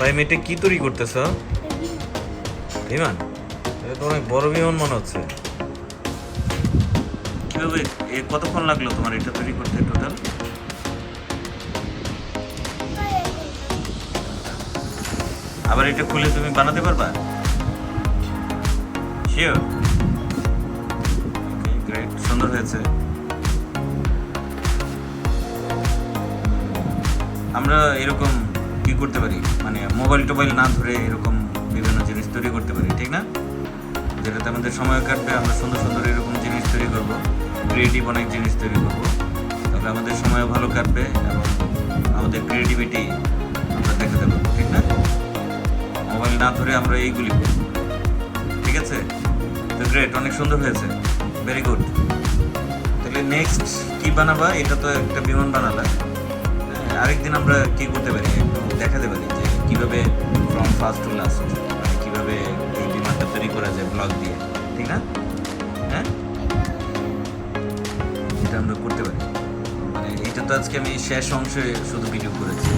ভাই, মেয়েটা কি তৈরি করতেছ বিমান? এটা তো অনেক বড় বিমান মনে হচ্ছে। কীভাবে কতক্ষণ লাগল তোমার এটা তৈরি করতে টোটাল আবার এটা খুলে তুমি বানাতে পারবা? শিওর গ্রেট সুন্দর হয়েছে। আমরা এরকম কি করতে পারি? মানে মোবাইল টোবাইল না ধরে এরকম বিভিন্ন জিনিস তৈরি করতে পারি ঠিক না? যেটাতে আমাদের সময় কাটবে আমরা সুন্দর সুন্দর এরকম জিনিস তৈরি করব ক্রিয়েটিভ অনেক জিনিস তৈরি করব। তাহলে আমাদের সময় ভালো কাটবে এবং আমাদের ক্রিয়েটিভিটি আমরা দেখাতে পারব ঠিক না? মোবাইল না ধরে আমরা এইগুলি করব। ঠিক আছে? তো গ্রেট অনেক সুন্দর হয়েছে। ভেরি গুড তাহলে নেক্সট কি বানাবা? এটা তো একটা বিমান বানালা। হ্যাঁ, আরেকদিন আমরা কি করতে পারি? দেখাতে পারি যে কীভাবে ফ্রম ফার্স্ট টু লাস্ট মানে কীভাবে এই বিমানটা তৈরি করা যায় ব্লগ দিয়ে, ঠিক না? হ্যাঁ? এটা আমরা করতে পারি। মানে এটা তো আজকে আমি শেষ অংশে শুধু ভিডিও করেছি।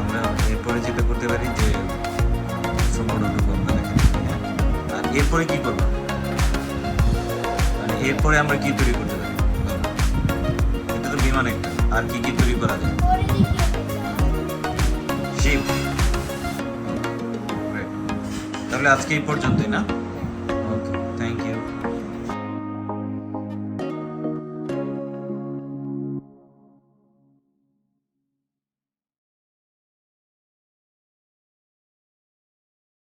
আমরা এরপরে যেটা করতে পারি যে হ্যাঁ? আর এরপরে কি করব? মানে এরপরে আমরা কি তৈরি করতে পারি? এটা তো বিমান একটা। আর কি কি তৈরি করা যায়? তাহলে আজকে এই পর্যন্তই না?